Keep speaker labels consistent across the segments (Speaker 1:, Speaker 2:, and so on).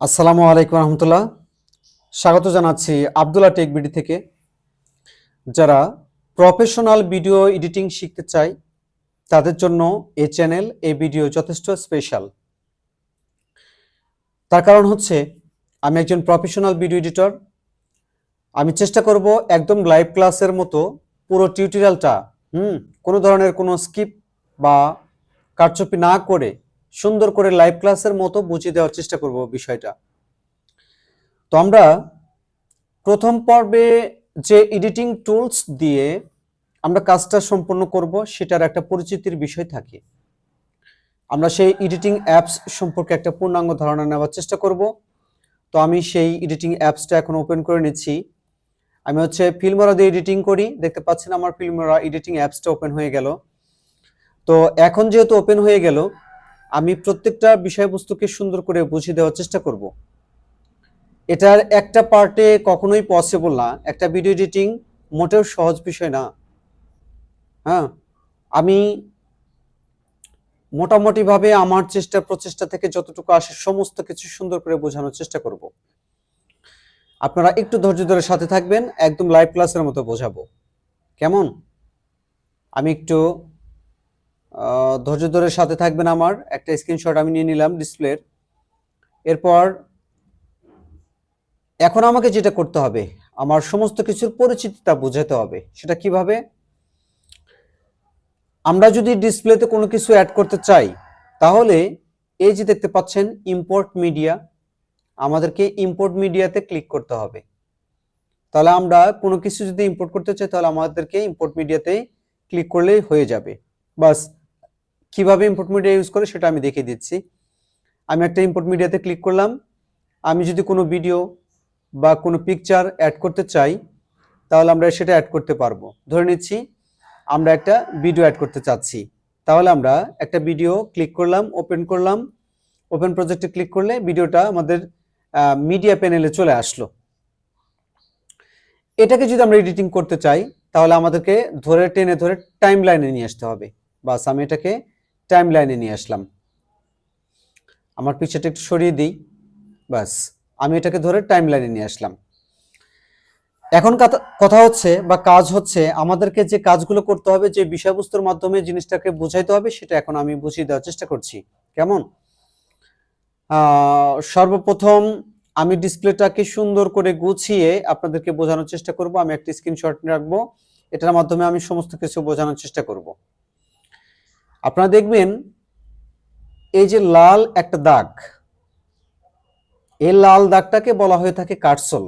Speaker 1: আসসালামু আলাইকুম রহমতুল্লাহ। স্বাগত জানাচ্ছি আবদুল্লাহ টেক বিডি থেকে। যারা প্রফেশনাল ভিডিও এডিটিং শিখতে চায়, তাদের জন্য এ চ্যানেল এ ভিডিও যথেষ্ট স্পেশাল তার কারণ হচ্ছে, আমি একজন প্রফেশনাল ভিডিও এডিটর আমি চেষ্টা করব একদম লাইভ ক্লাসের মতো পুরো টিউটোরিয়ালটা হুম, কোনো ধরনের কোনো স্কিপ বা কারচুপি না করে সুন্দর করে লাইভ ক্লাসের মতো বুঝিয়ে দেওয়ার চেষ্টা করব বিষয়টা। তো আমরা প্রথম পর্বে যে এডিটিং টুলস দিয়ে আমরা কাজটা সম্পন্ন করব, সেটার একটা পরিচিতির বিষয় থাকে। আমরা সেই এডিটিং অ্যাপস সম্পর্কে একটা পূর্ণাঙ্গ ধারণা নেওয়ার চেষ্টা করব। তো আমি সেই এডিটিং অ্যাপসটা এখন ওপেন করে নিচ্ছি। আমি হচ্ছে ফিল্মরা দিয়ে এডিটিং করি। দেখতে পাচ্ছেন আমার ফিল্মরা এডিটিং অ্যাপসটা ওপেন হয়ে গেল। তো এখন যেহেতু ওপেন হয়ে গেল আমি প্রত্যেকটা বিষয়বস্তুকে সুন্দর করে বুঝিয়ে দেওয়ার চেষ্টা করব। এটার একটা পার্টে কখনোই পসিবল না। একটা ভিডিও এডিটিং মোটেও সহজ বিষয় না। হ্যাঁ আমি মোটামুটিভাবে আমার চেষ্টা, প্রচেষ্টা থেকে যতটুকু আসে সমস্ত কিছু সুন্দর করে বোঝানোর চেষ্টা করব। আপনারা একটু ধৈর্য ধরে সাথে থাকবেন, একদম লাইভ ক্লাসের মতো বোঝাবো। কেমন? আমি একটু ধৈর্য ধরে সাথে থাকবেন আমার। একটা স্ক্রিনশট আমি নিয়ে নিলাম ডিসপ্লের এরপর এখন আমাকে যেটা করতে হবে, আমার সমস্ত কিছুর পরিচিতিটা বোঝাতে হবে। সেটা কীভাবে? আমরা যদি ডিসপ্লেতে কোনো কিছু অ্যাড করতে চাই, তাহলে এই যে দেখতে পাচ্ছেন ইম্পোর্ট মিডিয়া আমাদেরকে ইম্পোর্ট মিডিয়াতে ক্লিক করতে হবে। তাহলে আমরা কোনো কিছু যদি ইম্পোর্ট করতে চাই, তাহলে আমাদেরকে ইম্পোর্ট মিডিয়াতে ক্লিক করলেই হয়ে যাবে। বাস কীভাবে ইম্পোর্ট মিডিয়া ইউজ করে সেটা আমি দেখিয়ে দিচ্ছি। আমি একটা ইম্পোর্ট মিডিয়াতে ক্লিক করলাম। আমি যদি কোনো ভিডিও বা কোনো পিকচার অ্যাড করতে চাই, তাহলে আমরা সেটা অ্যাড করতে পারব। ধরে নিচ্ছি, আমরা একটা ভিডিও অ্যাড করতে চাচ্ছি। তাহলে আমরা একটা ভিডিও ক্লিক করলাম ওপেন করলাম। ওপেন প্রজেক্টে ক্লিক করলে ভিডিওটা আমাদের মিডিয়া প্যানেলে চলে আসলো। এটাকে যদি আমরা এডিটিং করতে চাই, তাহলে আমাদেরকে ধরে টেনে ধরে টাইম লাইনে নিয়ে আসতে হবে। বাস আমি এটাকে টাইম লাইনে নিয়ে আসলাম। আমার পিকচারটা একটু সরিয়ে দিই বাস আমি এটাকে ধরে টাইম লাইনে নিয়ে আসলাম। এখন কথা- হচ্ছে বা কাজ হচ্ছে, আমাদেরকে যে কাজগুলো করতে হবে, যে বিষয়বস্তুর মাধ্যমে জিনিসটাকে বোঝাইতে হবে, সেটা এখন আমি বুঝিয়ে দেওয়ার চেষ্টা করছি। কেমন? সর্বপ্রথম আমি ডিসপ্লেটাকে সুন্দর করে গুছিয়ে আপনাদেরকে বোঝানোর চেষ্টা করব। আমি একটা স্ক্রিনশট রাখব। এটার মাধ্যমে আমি সমস্ত কিছু বোঝানোর চেষ্টা করব। আপনারা দেখবেন এই যে লাল একটা দাগ, এই লাল দাগটাকে বলা হয়ে থাকে কাটসল,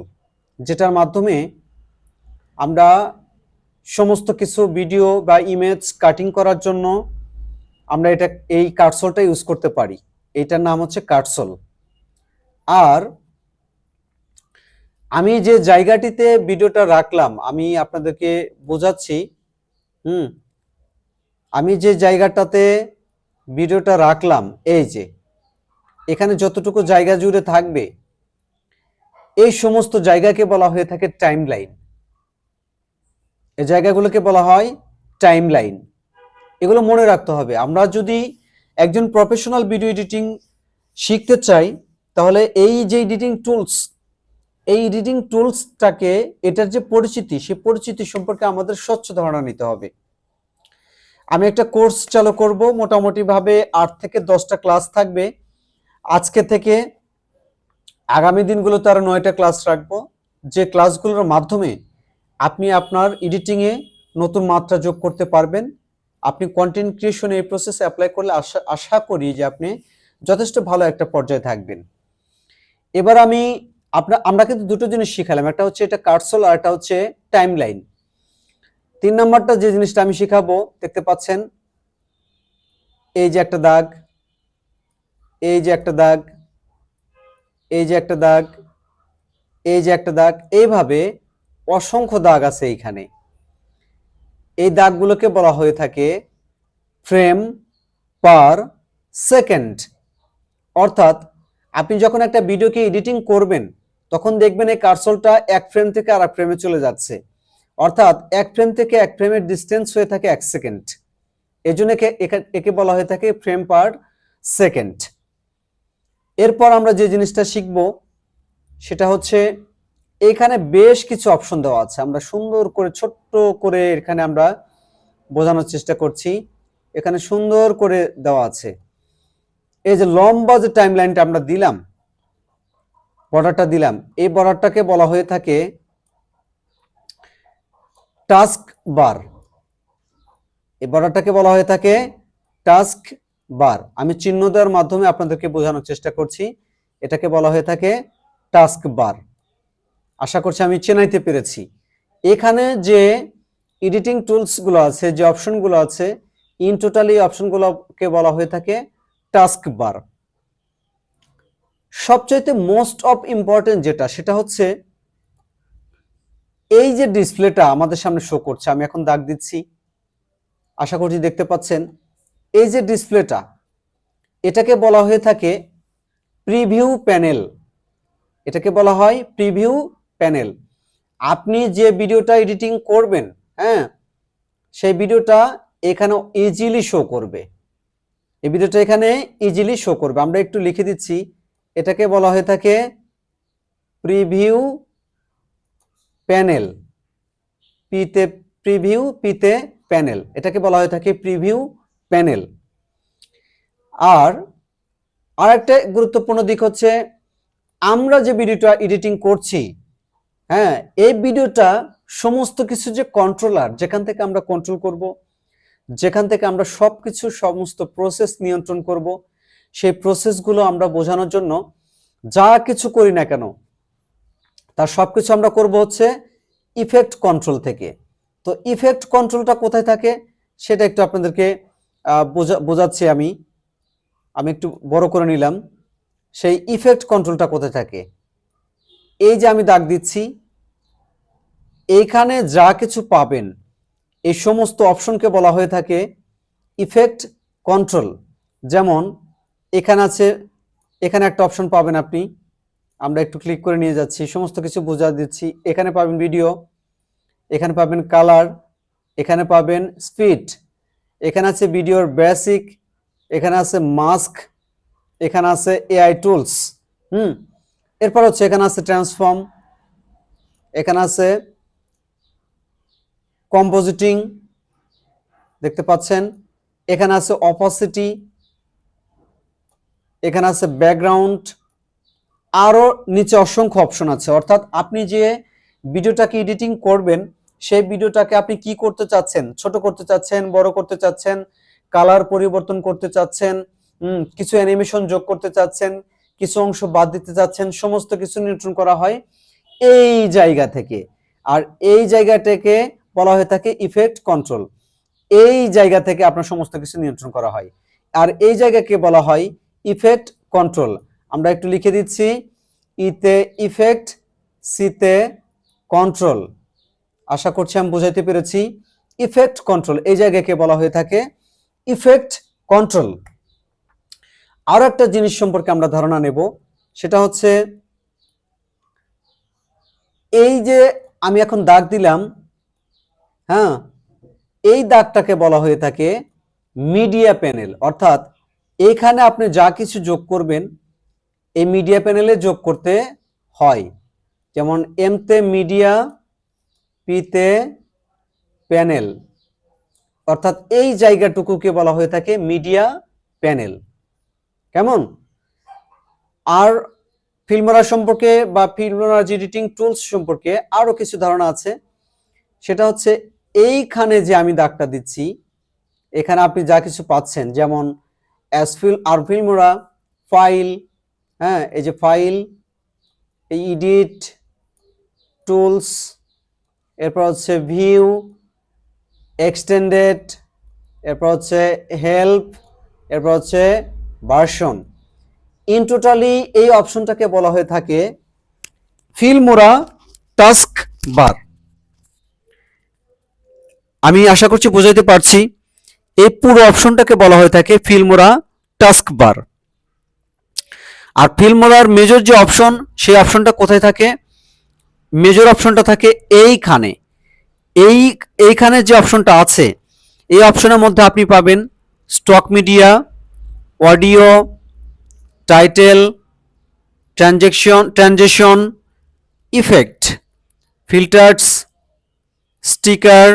Speaker 1: যেটার মাধ্যমে আমরা সমস্ত কিছু ভিডিও বা ইমেজ কাটিং করার জন্য আমরা এটা, এই কাটসলটা ইউজ করতে পারি। এটার নাম হচ্ছে কাটসল। আর আমি যে জায়গাটিতে ভিডিওটা রাখলাম, আমি আপনাদেরকে বোঝাচ্ছি, হুম আমি যে জায়গাটাতে ভিডিওটা রাখলাম, এই যে, এখানে যতটুকু জায়গা জুড়ে থাকবে, এই সমস্ত জায়গাকে বলা হয়ে থাকে টাইম লাইন এই জায়গাগুলোকে বলা হয় টাইম লাইন এগুলো মনে রাখতে হবে। আমরা যদি একজন প্রফেশনাল ভিডিও এডিটিং শিখতে চাই, তাহলে এই যে এডিটিং টুলস এই এডিটিং টুলসটাকে এটার যে পরিচিতি সেই পরিচিতি সম্পর্কে আমাদের স্বচ্ছ ধারণা নিতে হবে। আমি একটা কোর্স চালু করব, মোটামুটিভাবে আট থেকে দশটা ক্লাস থাকবে। আজকে থেকে আগামী দিনগুলোতে আরও নয়টা ক্লাস রাখব। যে ক্লাসগুলোর মাধ্যমে আপনি আপনার এডিটিংয়ে নতুন মাত্রা যোগ করতে পারবেন। আপনি কন্টেন্ট ক্রিয়েশনে এই প্রসেস অ্যাপ্লাই করলে আশা আশা করি যে আপনি যথেষ্ট ভালো একটা পর্যায়ে থাকবেন। এবার আমি আপনার আমরা কিন্তু দুটো জিনিস শিখালাম। একটা হচ্ছে এটা কার্সল আর একটা হচ্ছে টাইম লাইন তিন নম্বরটা যে জিনিসটা আমি শিখাবো, দেখতে পাচ্ছেন? এই যে একটা দাগ, এই যে একটা দাগ, এই যে একটা দাগ, এই যে একটা দাগ, এইভাবে অসংখ্য দাগ আছে এইখানে। এই দাগগুলোকে বলা হয়ে থাকে ফ্রেম পার সেকেন্ড। অর্থাৎ আপনি যখন একটা ভিডিওকে এডিটিং করবেন, তখন দেখবেন এই কার্সলটা এক ফ্রেম থেকে আর এক ফ্রেমে চলে যাচ্ছে। অর্থাৎ এক ফ্রেম থেকে এক ফ্রেমের ডিস্টেন্স হয়ে থাকে এক সেকেন্ড এই জন্য একে, একে- একে বলা হয়ে থাকে ফ্রেম পার সেকেন্ড এরপর আমরা যে জিনিসটা শিখব, সেটা হচ্ছে এখানে বেশ কিছু অপশন দেওয়া আছে। আমরা সুন্দর করে, ছোট্ট করে এখানে আমরা বোঝানোর চেষ্টা করছি। এখানে সুন্দর করে দেওয়া আছে। এই যে লম্বা যে টাইম লাইনটা আমরা দিলাম বর্ডারটা দিলাম, এই বর্ডারটাকে বলা হয়ে থাকে টাস্ক বার এই বর্ডারটাকে বলা হয়ে থাকে টাস্ক বার আমি চিহ্ন দেওয়ার মাধ্যমে আপনাদেরকে বোঝানোর চেষ্টা করছি। এটাকে বলা হয়ে থাকে টাস্ক বার আশা করছি আমি চেনাইতে পেরেছি। এখানে যে এডিটিং টুলসগুলো আছে, যে অপশনগুলো আছে ইন টোটাল অপশনগুলোকে বলা হয়ে থাকে টাস্ক বার সবচাইতে মোস্ট অফ ইম্পর্টেন্ট যেটা, সেটা হচ্ছে এই যে ডিসপ্লেটা আমাদের সামনে শো করছে, আমি এখন দাগ দিচ্ছি। আশা করছি দেখতে পাচ্ছেন। এই যে ডিসপ্লেটা, এটাকে বলা হয়ে থাকে প্রিভিউ প্যানেল। এটাকে বলা হয় প্রিভিউ প্যানেল। আপনি যে ভিডিওটা এডিটিং করবেন হ্যাঁ সেই ভিডিওটা এখানে ইজিলি শো করবে। এই ভিডিওটা এখানে ইজিলি শো করবে। আমরা একটু লিখে দিচ্ছি। এটাকে বলা হয়ে থাকে প্রিভিউ প্যানেল। পিতে প্রিভিউ, পিতে প্যানেল। এটাকে বলা হয়ে থাকে প্রিভিউ প্যানেল। আর আরেকটা গুরুত্বপূর্ণ দিক হচ্ছে, আমরা যে ভিডিওটা এডিটিং করছি হ্যাঁ এই ভিডিওটা সমস্ত কিছু যে কন্ট্রোলার যেখান থেকে আমরা কন্ট্রোল করব, যেখান থেকে আমরা সব কিছু সমস্ত প্রসেস নিয়ন্ত্রণ করব, সেই প্রসেসগুলো আমরা বোঝানোর জন্য যা কিছু করি না কেন তার সব কিছু আমরা করব হচ্ছে ইফেক্ট কন্ট্রোল থেকে। তো ইফেক্ট কন্ট্রোলটা কোথায় থাকে সেটা একটু আপনাদেরকে বোঝা, বোঝাচ্ছি আমি। আমি একটু বড় করে নিলাম। সেই ইফেক্ট কন্ট্রোলটা কোথায় থাকে? এই যে আমি দাগ দিচ্ছি, এইখানে যা কিছু পাবেন, এই সমস্ত অপশনকে বলা হয়ে থাকে ইফেক্ট কন্ট্রোল যেমন, এখানে আছে, এখানে একটা অপশন পাবেন আপনি আমরা একটু ক্লিক করে নিয়ে যাচ্ছি, সমস্ত কিছু বোঝা দিচ্ছি। এখানে পাবেন ভিডিও এখানে পাবেন কালার এখানে পাবেন স্পিড এখানে আছে ভিডিওর বেসিক এখানে আছে মাস্ক এখানে আছে এআই টুলস হুম? এরপর হচ্ছে এখানে আছে ট্রান্সফর্ম এখানে আছে কম্পোজিটিং দেখতে পাচ্ছেন? এখানে আছে অপোসিটি এখানে আছে ব্যাকগ্রাউন্ড আরও নিচে অসংখ্য অপশন আছে। অর্থাৎ আপনি যে ভিডিওটাকে এডিটিং করবেন, সেই ভিডিওটাকে আপনি কি করতে চাচ্ছেন? ছোট করতে চাচ্ছেন, বড় করতে চাচ্ছেন কালার পরিবর্তন করতে চাচ্ছেন কিছু অ্যানিমেশন যোগ করতে চাচ্ছেন, কিছু অংশ বাদ দিতে চাচ্ছেন, সমস্ত কিছু নিয়ন্ত্রণ করা হয় এই জায়গা থেকে। আর এই জায়গাটাকে বলা হয়ে থাকে ইফেক্ট কন্ট্রোল এই জায়গা থেকে আপনার সমস্ত কিছু নিয়ন্ত্রণ করা হয়। আর এই জায়গাকে বলা হয় ইফেক্ট কন্ট্রোল আমরা একটু লিখে দিচ্ছি, ইতে ইফেক্ট সিতে কন্ট্রোল আশা করছি আমি বুঝাইতে পেরেছি। ইফেক্ট কন্ট্রোল এই জায়গাকে বলা হয়ে থাকে? ইফেক্ট কন্ট্রোল আরও একটা জিনিস সম্পর্কে আমরা ধারণা নেব, সেটা হচ্ছে, এই যে আমি এখন দাগ দিলাম হ্যাঁ এই দাগটাকে বলা হয়ে থাকে মিডিয়া প্যানেল অর্থাৎ এখানে আপনি যা কিছু যোগ করবেন এই মিডিয়া প্যানেলে যোগ করতে হয়। যেমন এমতে মিডিয়া পিতে প্যানেল অর্থাৎ এই জায়গাটুকুকে বলা হয়ে থাকে মিডিয়া প্যানেল কেমন? আর ফিল্মরা সম্পর্কে বা ফিল্মরা এডিটিং টুলস সম্পর্কে আরও কিছু ধারণা আছে। সেটা হচ্ছে এইখানে যে আমি দাগটা দিচ্ছি, এখানে আপনি যা কিছু পাচ্ছেন, যেমন অ্যাসফিল আর ফিল্মরা ফাইল হ্যাঁ এই যে ফাইল এই ইডিট টুলস এরপর হচ্ছে ভিউ এক্সটেন্ডেড এরপর হচ্ছে হেল্প এরপর হচ্ছে ভার্সন ইন টোটালি এই অপশনটাকে বলা হয়ে থাকে ফিল্মোরা টাস্ক বার আমি আশা করছি বোঝাইতে পারছি। এই পুরো অপশনটাকে বলা হয়ে থাকে ফিল্মোরা টাস্ক বার আর ফিল্মোরার মেজর যে অপশন সেই অপশনটা কোথায় থাকে? মেজর অপশনটা থাকে এইখানে। এই, এইখানে যে অপশনটা আছে, এই অপশনের মধ্যে আপনি পাবেন stock media audio title transaction transaction effect filters sticker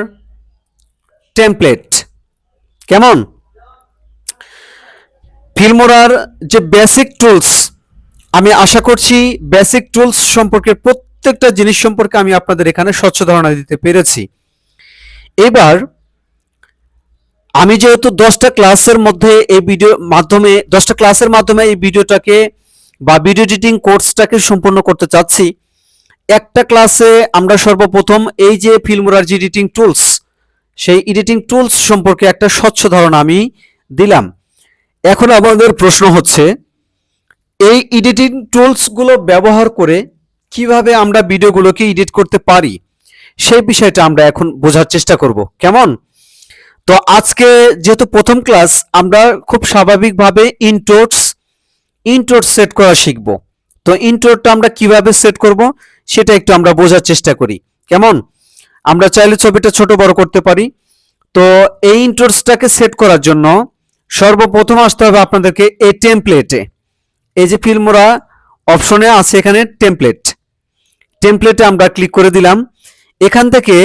Speaker 1: template কেমন? ফিল্মোরার যে বেসিক টুলস আমি আশা করছি বেসিক টুলস সম্পর্কে প্রত্যেকটা জিনিস সম্পর্কে আমি আপনাদের এখানে স্বচ্ছ ধারণা দিতে পেরেছি। এবার, আমি যেহেতু দশটা ক্লাসের মধ্যে এই ভিডিও মাধ্যমে, দশটা ক্লাসের মাধ্যমে এই ভিডিওটাকে বা ভিডিও এডিটিং কোর্সটাকে সম্পূর্ণ করতে চাচ্ছি, একটা ক্লাসে আমরা সর্বপ্রথম এই যে ফিল্মোরার যে এডিটিং টুলস সেই এডিটিং টুলস সম্পর্কে একটা স্বচ্ছ ধারণা আমি দিলাম। এখন আমাদের প্রশ্ন হচ্ছে এই এডিটিং টুলসগুলো ব্যবহার করে কীভাবে আমরা ভিডিওগুলোকে এডিট করতে পারি, সেই বিষয়টা আমরা এখন বোঝার চেষ্টা করব। কেমন? তো আজকে যেহেতু প্রথম ক্লাস আমরা খুব স্বাভাবিকভাবে ইনটোটস ইনটোট সেট করা শিখব। তো ইনটোটটা আমরা কীভাবে সেট করব, সেটা একটু আমরা বোঝার চেষ্টা করি। কেমন? আমরা চাইলে ছবিটা ছোট বড় করতে পারি। তো এই ইনটোটসটাকে সেট করার জন্য সর্বপ্রথম আসতে হবে আপনাদেরকে এই টেমপ্লেটে এই যে ফিল্মোরা অপশনে আছে এখানে টেমপ্লেট টেমপ্লেটে আমরা ক্লিক করে দিলাম। এখান থেকে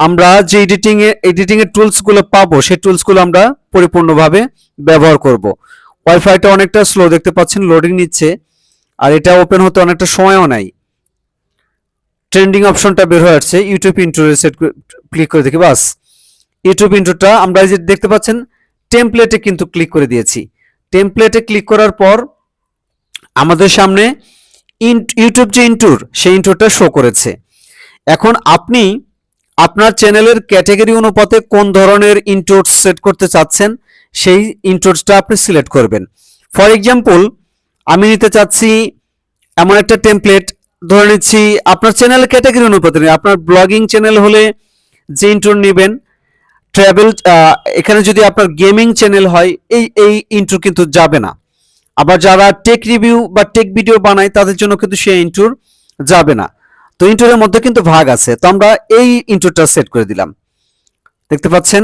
Speaker 1: আমরা যে এডিটিং এ এডিটিং এর টুলসগুলো পাবো, সেই টুলসগুলো আমরা পরিপূর্ণভাবে ব্যবহার করব। ওয়াইফাইটা অনেকটা স্লো দেখতে পাচ্ছেন লোডিং নিচ্ছে, আর এটা ওপেন হতে অনেকটা সময়ও নাই। ট্রেন্ডিং অপশনটা বের হয়ে আসছে ইউটিউব ইন্ট্রো সেট ক্লিক করে দেখি, বাস। ইউটিউব ইন্ট্রোটা আমরা এই যে দেখতে পাচ্ছেন টেমপ্লেটে কিন্তু ক্লিক করে দিয়েছি। টেমপ্লেটে ক্লিক করার পর আমাদের সামনে ইউটিউব যে ইন্টুর সেই ইন্টুরটা শো করেছে। এখন আপনি আপনার চ্যানেলের ক্যাটাগরি অনুপাতে কোন ধরনের ইন্টোর্স সেট করতে চাচ্ছেন, সেই ইন্টোর্সটা আপনি সিলেক্ট করবেন। ফর এক্সাম্পল আমি নিতে চাচ্ছি এমন একটা টেমপ্লেট ধরে নিচ্ছি আপনার চ্যানেল ক্যাটাগরি অনুপাতে আপনার ব্লগিং চ্যানেল হলে যে ইন্টোর নেবেন ট্রাভেল এখানে যদি আপনার গেমিং চ্যানেল হয়, এই এই ইন্ট্রো কিন্তু যাবে না। আবার যারা টেক রিভিউ বা টেক ভিডিও বানায়, তাদের জন্য কিন্তু সেই ইন্টুর যাবে না। তো ইন্টুরের মধ্যে কিন্তু ভাগ আছে। তো আমরা এই ইন্টুরটা সেট করে দিলাম। দেখতে পাচ্ছেন?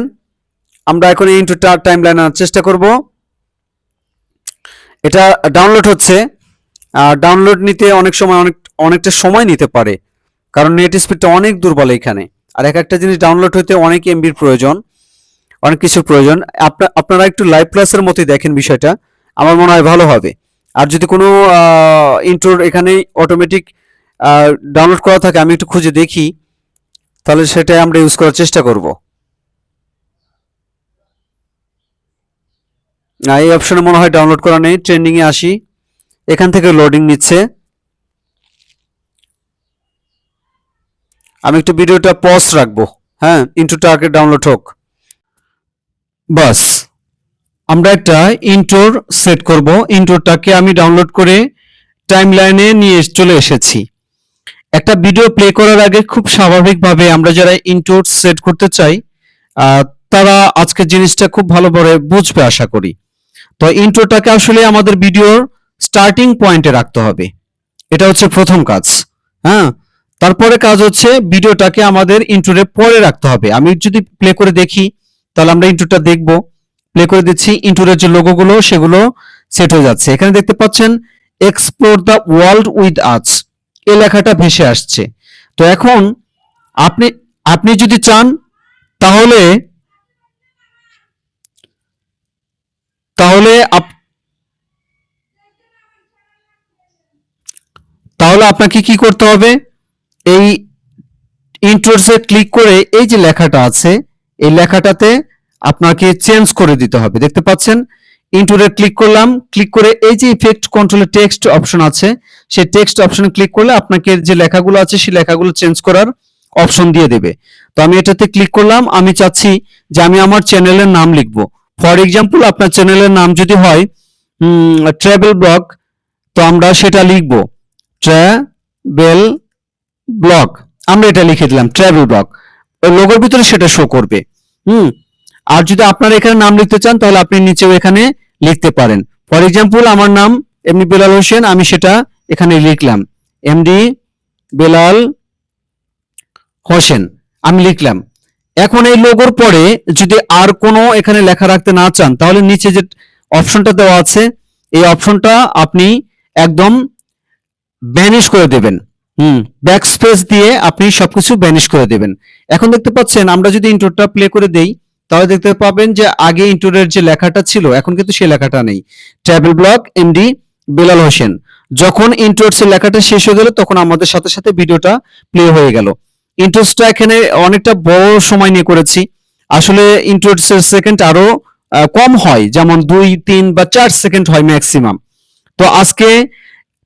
Speaker 1: আমরা এখন এই ইন্ট্রোটা টাইম লাইন আনার চেষ্টা করব। এটা ডাউনলোড হচ্ছে। ডাউনলোড নিতে অনেক সময় অনেক, অনেকটা সময় নিতে পারে। কারণ নেট স্পিডটা অনেক দুর্বল এখানে। আর এক একটা জিনিস ডাউনলোড হতে অনেক এমবির প্রয়োজন। অনেক কিছু প্রয়োজন। আপনা, আপনারা একটু লাইভ ক্লাসের মতোই দেখেন বিষয়টা। আমার মনে হয় ভালো হবে। আর যদি কোনো ইন্ট্রোর এখানে অটোমেটিক ডাউনলোড করা থাকে, আমি একটু খুঁজে দেখি, তাহলে সেটাই আমরা ইউজ করার চেষ্টা করব। না এই অপশানে মনে হয় ডাউনলোড করা নেই ট্রেন্ডিং এ আসি। এখান থেকে লোডিং নিচ্ছে। আমি একটু ভিডিওটা পজ রাখব। হ্যাঁ ইন্ট্রোটা আগে ডাউনলোড হোক। বাস। আমরা একটা ইন্ট্রোর সেট করব। ইন্ট্রোটাকে আমি ডাউনলোড করে টাইমলাইনে নিয়ে চলে এসেছি। একটা ভিডিও প্লে করার আগে খুব স্বাভাবিকভাবে আমরা যারা ইন্ট্রোর সেট করতে চাই তারা আজকের জিনিসটা খুব ভালোভাবে বুঝবে আশা করি। তো ইন্ট্রোটাকে আসলে আমাদের ভিডিওর স্টার্টিং পয়েন্টে রাখতে হবে। এটা হচ্ছে প্রথম কাজ। হ্যাঁ? তারপরে কাজ হচ্ছে ভিডিওটাকে আমাদের ইন্ট্রোরে পরে রাখতে হবে। আমি যদি প্লে করে দেখি, তাহলে আমরা ইন্ট্রোটা দেখব। প্লে করে দিচ্ছি ইন্ট্রোরের যে লোগোগুলো সেগুলো সেট হয়ে যাচ্ছে। এখানে দেখতে পাচ্ছেন এক্সপ্লোর দ্য ওয়ার্ল্ড উইথ আজ এই লেখাটা ভেসে আসছে। তো এখন আপনি আপনি যদি চান, তাহলে তাহলে তাহলে আপনাকে কি করতে হবে? এই ইন্ট্রোসে ক্লিক করে এই যে লেখাটা আছে, এই লেখাটাতে আপনাকে চেঞ্জ করে দিতে হবে। দেখতে পাচ্ছেন? ইন্ট্রোরে ক্লিক করলাম। ক্লিক করে এই যে ইফেক্ট কন্ট্রোলে টেক্সট অপশন আছে, সেই টেক্সট অপশনে ক্লিক করলে আপনাকে যে লেখাগুলো আছে, সেই লেখাগুলো চেঞ্জ করার অপশন দিয়ে দেবে। তো আমি এটাতে ক্লিক করলাম। আমি চাচ্ছি যে আমি আমার চ্যানেলের নাম লিখব। ফর এক্সাম্পল আপনার চ্যানেলের নাম যদি হয় ট্রাভেল ব্লগ তো আমরা সেটা লিখব। ট্রাভেল ব্লগ আমরা এটা লিখে দিলাম ট্রাভেল ব্লগ লোগোর ভিতরে সেটা শো করবে। হুম? আর যদি আপনারা এখানে নাম লিখতে চান, তাহলে আপনি নিচেও এখানে লিখতে পারেন। ফর এক্সাম্পল আমার নাম এমনি বেলাল হোসেন আমি সেটা এখানে লিখলাম। এমডি বেলাল হোসেন আমি লিখলাম। এখন এই লোগোর পরে যদি আর কোনো এখানে লেখা রাখতে না চান, তাহলে নিচে যে অপশনটা দেওয়া আছে, এই অপশনটা আপনি একদম ব্যানিশ করে দেবেন। হুম ব্যাক স্পেস দিয়ে আপনি সবকিছু ব্যানিশ করে দেবেন। এখন দেখতে পাচ্ছেন, আমরা যদি ইন্ট্রোটা প্লে করে দেই তাহলে দেখতে পাবেন যে আগে ইন্ট্রোর যে লেখাটা ছিল, এখন কিন্তু সেই লেখাটা নেই। Travel blog MD Belal Hossain যখন ইন্ট্রোর সে লেখাটা শেষ হয়ে গেল, তখন আমাদের সাথে সাথে ভিডিওটা প্লে হয়ে গেল। ইন্ট্রোসটা এখানে অনেকটা বড় সময় নিয়ে করেছি। আসলে ইন্ট্রোসের সেকেন্ড আরও কম হয়, যেমন দুই, তিন বা চার সেকেন্ড হয় ম্যাক্সিমাম তো আজকে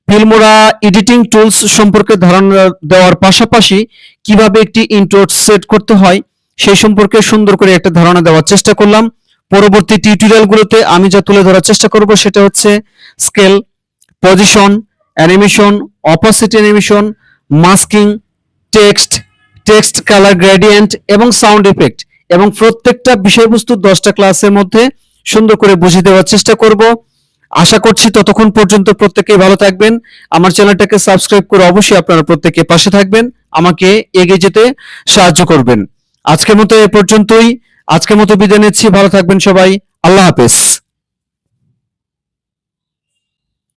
Speaker 1: ফিল্মোরা এডিটিং টুলস সম্পর্কে ধারণা দেওয়ার পাশাপাশি কীভাবে একটি ইন্ট্রো সেট করতে হয় সেই সম্পর্কে সুন্দর করে একটা ধারণা দেওয়ার চেষ্টা করলাম। পরবর্তী টিউটোরিয়ালগুলোতে আমি যা তুলে ধরার চেষ্টা করব সেটা হচ্ছে scale position animation opposite animation masking text text colour gradient এবং সাউন্ড ইফেক্ট এবং প্রত্যেকটা বিষয়বস্তু দশটা ক্লাসের মধ্যে সুন্দর করে বুঝিয়ে দেওয়ার চেষ্টা করব। আশা করছি ততক্ষণ পর্যন্ত প্রত্যেকে ভালো থাকবেন। আমার চ্যানেলটাকে সাবস্ক্রাইব করে অবশ্যই আপনারা প্রত্যেকে পাশে থাকবেন। আমাকে এগিয়ে যেতে সাহায্য করবেন। আজকের মতো এ পর্যন্তই। আজকের মতো বিদায় নিচ্ছি। ভালো থাকবেন সবাই। আল্লাহ হাফেজ।